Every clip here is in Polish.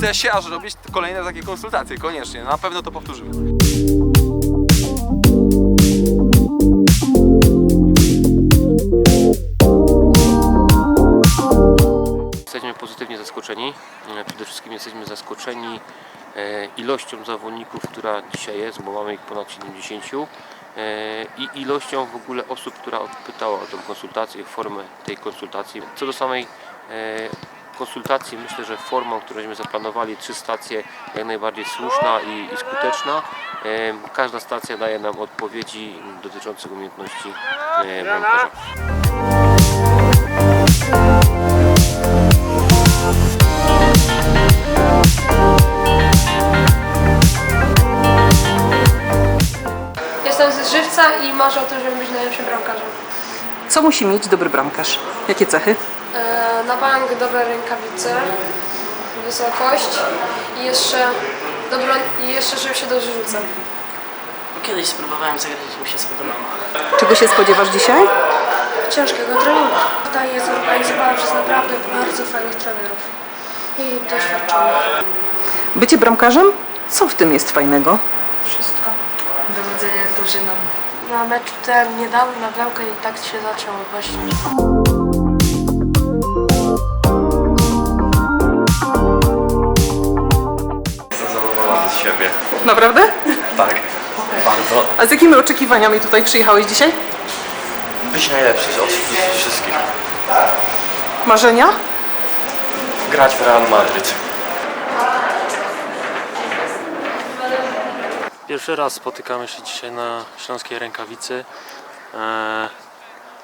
Chcę się aż robić kolejne takie konsultacje, koniecznie. Na pewno to powtórzymy. Jesteśmy pozytywnie zaskoczeni. E, Przede wszystkim jesteśmy zaskoczeni e, ilością zawodników, która dzisiaj jest, bo mamy ich ponad 70 e, i ilością w ogóle osób, która pytała o tę konsultację, formę tej konsultacji. Co do samej konsultacji, myślę, że formą, którąśmy zaplanowali, trzy stacje, jak najbardziej słuszna i, i skuteczna. E, Każda stacja daje nam odpowiedzi dotyczące umiejętności e, bramkarza. Jestem z Żywca i marzę o tym, żeby być najlepszym bramkarzem. Co musi mieć dobry bramkarz? Jakie cechy? E, na bank dobre rękawice, wysokość i jeszcze dobro, i jeszcze żeby się dobrze rzucał. Kiedyś spróbowałem zagrać i mi się spodobało. Czego się spodziewasz dzisiaj? Ciężkiego treningu. Ta jest zorganizowana przez naprawdę bardzo fajnych trenerów i doświadczonych. Bycie bramkarzem? Co w tym jest fajnego? Wszystko. Dowodzenie drużyną. Na meczu ten nie dał na bramkę i tak się zaczęło właśnie. Naprawdę? Tak, bardzo. A z jakimi oczekiwaniami tutaj przyjechałeś dzisiaj? Być najlepszy od wszystkich. Marzenia? Grać w Real Madryt. Pierwszy raz spotykamy się dzisiaj na Śląskiej Rękawicy. E,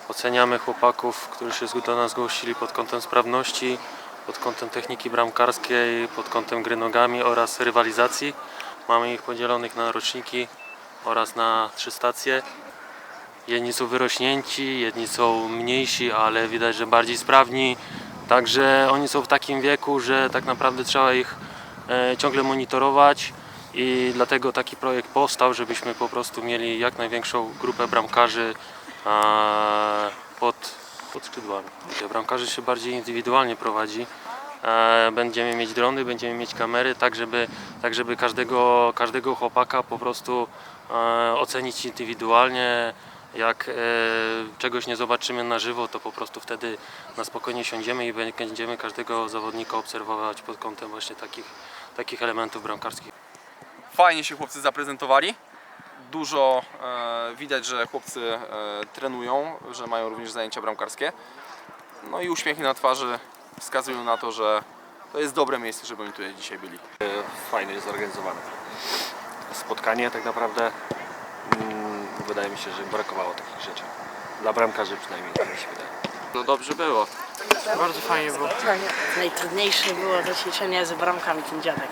oceniamy chłopaków, którzy się do nas zgłosili pod kątem sprawności, pod kątem techniki bramkarskiej, pod kątem gry nogami oraz rywalizacji. Mamy ich podzielonych na roczniki oraz na trzy stacje. Jedni są wyrośnięci, jedni są mniejsi, ale widać, że bardziej sprawni. Także oni są w takim wieku, że tak naprawdę trzeba ich e, ciągle monitorować i dlatego taki projekt powstał, żebyśmy po prostu mieli jak największą grupę bramkarzy pod, pod skrzydłami. Bramkarzy się bardziej indywidualnie prowadzi. E, Będziemy mieć drony, będziemy mieć kamery, tak żeby, tak żeby każdego, każdego chłopaka po prostu e, ocenić indywidualnie. Jak e, czegoś nie zobaczymy na żywo, to po prostu wtedy na spokojnie siądziemy i będziemy każdego zawodnika obserwować pod kątem właśnie takich, takich elementów bramkarskich. Fajnie się chłopcy zaprezentowali. Dużo e, widać, że chłopcy e, trenują, że mają również zajęcia bramkarskie. No i uśmiechy na twarzy wskazują na to, że to jest dobre miejsce, żeby oni tutaj dzisiaj byli. Fajnie zorganizowane. Spotkanie tak naprawdę mm, wydaje mi się, że brakowało takich rzeczy. Dla bramkarzy przynajmniej, tak mi się wydaje. No dobrze było. Najtrudniejsze było do ćwiczenia z bramkami ten dziadek.